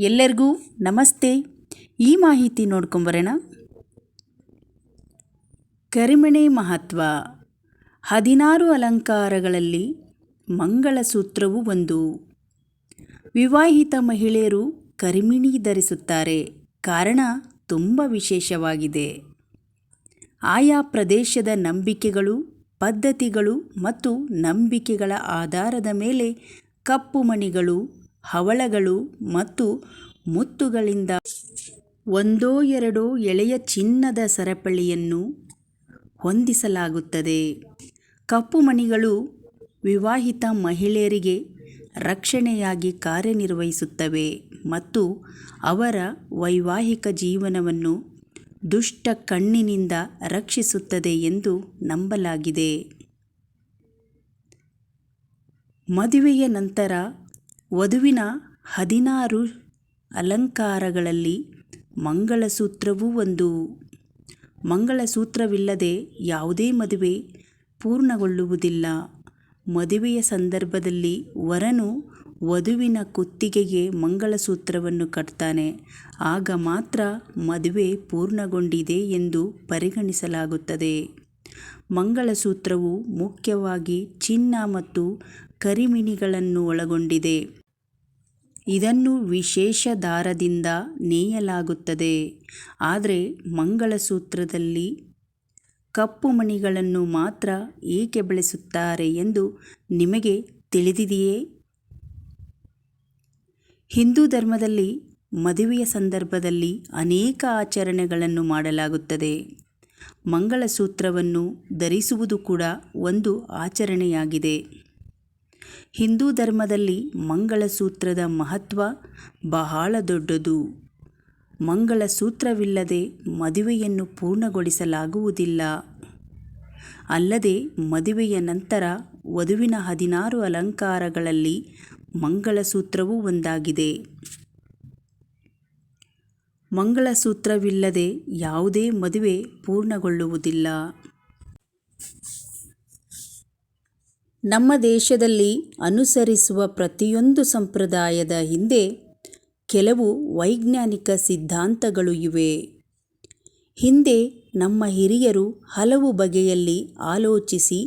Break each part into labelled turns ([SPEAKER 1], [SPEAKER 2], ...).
[SPEAKER 1] ಎಲ್ಲರಿಗೂ ನಮಸ್ತೆ. ಈ ಮಾಹಿತಿ ನೋಡ್ಕೊಂಬರೋಣ ಕರಿಮಣೆ ಮಹತ್ವ. ಹದಿನಾರು ಅಲಂಕಾರಗಳಲ್ಲಿ ಮಂಗಳಸೂತ್ರವು ಒಂದು. ವಿವಾಹಿತ ಮಹಿಳೆಯರು ಕರಿಮಿಣಿ ಧರಿಸುತ್ತಾರೆ. ಕಾರಣ ತುಂಬ ವಿಶೇಷವಾಗಿದೆ. ಆಯಾ ಪ್ರದೇಶದ ನಂಬಿಕೆಗಳು, ಪದ್ಧತಿಗಳು ಮತ್ತು ನಂಬಿಕೆಗಳ ಆಧಾರದ ಮೇಲೆ ಕಪ್ಪು ಮಣಿಗಳು ಹವಳಗಳು ಮತ್ತು ಮುತ್ತುಗಳಿಂದ ಒಂದೋ ಎರಡೋ ಎಳೆಯ ಚಿನ್ನದ ಸರಪಳಿಯನ್ನು ಹೊಂದಿಸಲಾಗುತ್ತದೆ. ಕಪ್ಪು ಮಣಿಗಳು ವಿವಾಹಿತ ಮಹಿಳೆಯರಿಗೆ ರಕ್ಷಣೆಯಾಗಿ ಕಾರ್ಯನಿರ್ವಹಿಸುತ್ತವೆ ಮತ್ತು ಅವರ ವೈವಾಹಿಕ ಜೀವನವನ್ನು ದುಷ್ಟ ಕಣ್ಣಿನಿಂದ ರಕ್ಷಿಸುತ್ತದೆ ಎಂದು ನಂಬಲಾಗಿದೆ. ಮದುವೆಯ ನಂತರ ವಧುವಿನ ಹದಿನಾರು ಅಲಂಕಾರಗಳಲ್ಲಿ ಮಂಗಳಸೂತ್ರವೂ ಒಂದು. ಮಂಗಳಸೂತ್ರವಿಲ್ಲದೆ ಯಾವುದೇ ಮದುವೆ ಪೂರ್ಣಗೊಳ್ಳುವುದಿಲ್ಲ. ಮದುವೆಯ ಸಂದರ್ಭದಲ್ಲಿ ವರನು ವಧುವಿನ ಕುತ್ತಿಗೆಗೆ ಮಂಗಳಸೂತ್ರವನ್ನು ಕಟ್ತಾನೆ. ಆಗ ಮಾತ್ರ ಮದುವೆ ಪೂರ್ಣಗೊಂಡಿದೆ ಎಂದು ಪರಿಗಣಿಸಲಾಗುತ್ತದೆ. ಮಂಗಳಸೂತ್ರವು ಮುಖ್ಯವಾಗಿ ಚಿನ್ನ ಮತ್ತು ಕರಿಮಿಣಿಗಳನ್ನು ಒಳಗೊಂಡಿದೆ. ಇದನ್ನು ವಿಶೇಷ ದಾರದಿಂದ ನೇಯಲಾಗುತ್ತದೆ. ಆದರೆ ಮಂಗಳಸೂತ್ರದಲ್ಲಿ ಕಪ್ಪು ಮಣಿಗಳನ್ನು ಮಾತ್ರ ಏಕೆ ಬಳಸುತ್ತಾರೆ ಎಂದು ನಿಮಗೆ ತಿಳಿದಿದೆಯೇ? ಹಿಂದೂ ಧರ್ಮದಲ್ಲಿ ಮದುವೆಯ ಸಂದರ್ಭದಲ್ಲಿ ಅನೇಕ ಆಚರಣೆಗಳನ್ನು ಮಾಡಲಾಗುತ್ತದೆ. ಮಂಗಳಸೂತ್ರವನ್ನು ಧರಿಸುವುದು ಕೂಡ ಒಂದು ಆಚರಣೆಯಾಗಿದೆ. ಹಿಂದೂ ಧರ್ಮದಲ್ಲಿ ಮಂಗಳಸೂತ್ರದ ಮಹತ್ವ ಬಹಳ ದೊಡ್ಡದು. ಮಂಗಳಸೂತ್ರವಿಲ್ಲದೆ ಮದುವೆಯನ್ನು ಪೂರ್ಣಗೊಳಿಸಲಾಗುವುದಿಲ್ಲ. ಅಲ್ಲದೆ ಮದುವೆಯ ನಂತರ ವಧುವಿನ ಹದಿನಾರು ಅಲಂಕಾರಗಳಲ್ಲಿ ಮಂಗಳಸೂತ್ರವೂ ಒಂದಾಗಿದೆ. ಮಂಗಳಸೂತ್ರವಿಲ್ಲದೆ ಯಾವುದೇ ಮದುವೆ ಪೂರ್ಣಗೊಳ್ಳುವುದಿಲ್ಲ. ನಮ್ಮ ದೇಶದಲ್ಲಿ ಅನುಸರಿಸುವ ಪ್ರತಿಯೊಂದು ಸಂಪ್ರದಾಯದ ಹಿಂದೆ ಕೆಲವು ವೈಜ್ಞಾನಿಕ ಸಿದ್ಧಾಂತಗಳು ಇವೆ. ಹಿಂದೆ ನಮ್ಮ ಹಿರಿಯರು ಹಲವು ಬಗೆಯಲ್ಲಿ ಆಲೋಚಿಸಿ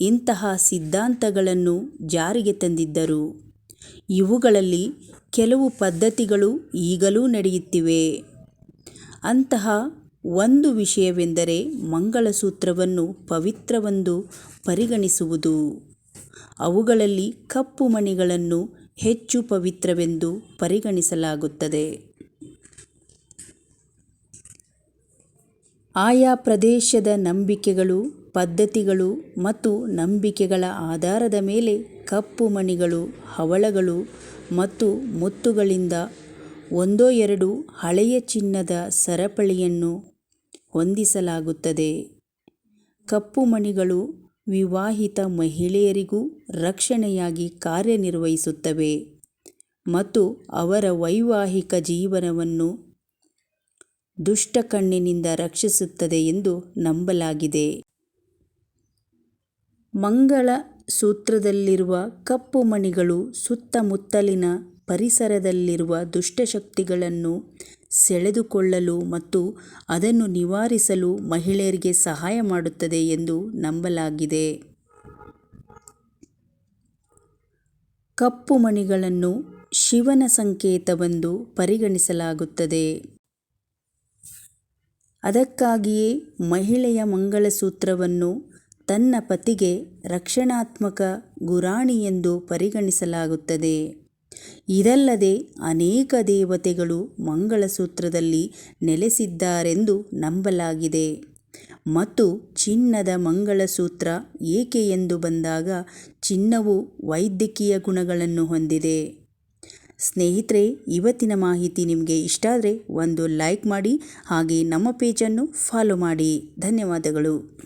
[SPEAKER 1] ಇಂತಹ ಸಿದ್ಧಾಂತಗಳನ್ನು ಜಾರಿಗೆ ತಂದಿದ್ದರು. ಇವುಗಳಲ್ಲಿ ಕೆಲವು ಪದ್ಧತಿಗಳು ಈಗಲೂ ನಡೆಯುತ್ತಿವೆ. ಅಂತಹ ಒಂದು ವಿಷಯವೆಂದರೆ ಮಂಗಳಸೂತ್ರವನ್ನು ಪವಿತ್ರವೆಂದು ಪರಿಗಣಿಸುವುದು. ಅವುಗಳಲ್ಲಿ ಕಪ್ಪು ಮಣಿಗಳನ್ನು ಹೆಚ್ಚು ಪವಿತ್ರವೆಂದು ಪರಿಗಣಿಸಲಾಗುತ್ತದೆ. ಆಯಾ ಪ್ರದೇಶದ ನಂಬಿಕೆಗಳು, ಪದ್ಧತಿಗಳು ಮತ್ತು ನಂಬಿಕೆಗಳ ಆಧಾರದ ಮೇಲೆ ಕಪ್ಪು ಮಣಿಗಳು, ಹವಳಗಳು ಮತ್ತು ಮುತ್ತುಗಳಿಂದ ಒಂದೋ ಎರಡು ಹಳೆಯ ಚಿನ್ನದ ಸರಪಳಿಯನ್ನು ಹೊಂದಿಸಲಾಗುತ್ತದೆ. ಕಪ್ಪು ಮಣಿಗಳು ವಿವಾಹಿತ ಮಹಿಳೆಯರಿಗೂ ರಕ್ಷಣೆಯಾಗಿ ಕಾರ್ಯನಿರ್ವಹಿಸುತ್ತವೆ ಮತ್ತು ಅವರ ವೈವಾಹಿಕ ಜೀವನವನ್ನು ದುಷ್ಟ ಕಣ್ಣಿನಿಂದ ರಕ್ಷಿಸುತ್ತದೆ ಎಂದು ನಂಬಲಾಗಿದೆ. ಮಂಗಳ ಸೂತ್ರದಲ್ಲಿರುವ ಕಪ್ಪು ಮಣಿಗಳು ಸುತ್ತಮುತ್ತಲಿನ ಪರಿಸರದಲ್ಲಿರುವ ದುಷ್ಟಶಕ್ತಿಗಳನ್ನು ಸೆಳೆದುಕೊಳ್ಳಲು ಮತ್ತು ಅದನ್ನು ನಿವಾರಿಸಲು ಮಹಿಳೆಯರಿಗೆ ಸಹಾಯ ಮಾಡುತ್ತದೆ ಎಂದು ನಂಬಲಾಗಿದೆ. ಕಪ್ಪು ಮಣಿಗಳನ್ನು ಶಿವನ ಸಂಕೇತವೆಂದು ಪರಿಗಣಿಸಲಾಗುತ್ತದೆ. ಅದಕ್ಕಾಗಿಯೇ ಮಹಿಳೆಯ ಮಂಗಳಸೂತ್ರವನ್ನು ತನ್ನ ಪತಿಗೆ ರಕ್ಷಣಾತ್ಮಕ ಗುರಾಣಿ ಎಂದು ಪರಿಗಣಿಸಲಾಗುತ್ತದೆ. ಇದಲ್ಲದೆ ಅನೇಕ ದೇವತೆಗಳು ಮಂಗಳಸೂತ್ರದಲ್ಲಿ ನೆಲೆಸಿದ್ದಾರೆಂದು ನಂಬಲಾಗಿದೆ. ಮತ್ತು ಚಿನ್ನದ ಮಂಗಳಸೂತ್ರ ಏಕೆ ಎಂದು ಬಂದಾಗ ಚಿನ್ನವು ವೈದ್ಯಕೀಯ ಗುಣಗಳನ್ನು ಹೊಂದಿದೆ. ಸ್ನೇಹಿತರೆ, ಇವತ್ತಿನ ಮಾಹಿತಿ ನಿಮಗೆ ಇಷ್ಟ ಆದರೆ ಒಂದು ಲೈಕ್ ಮಾಡಿ ಹಾಗೆ ನಮ್ಮ ಪೇಜನ್ನು ಫಾಲೋ ಮಾಡಿ. ಧನ್ಯವಾದಗಳು.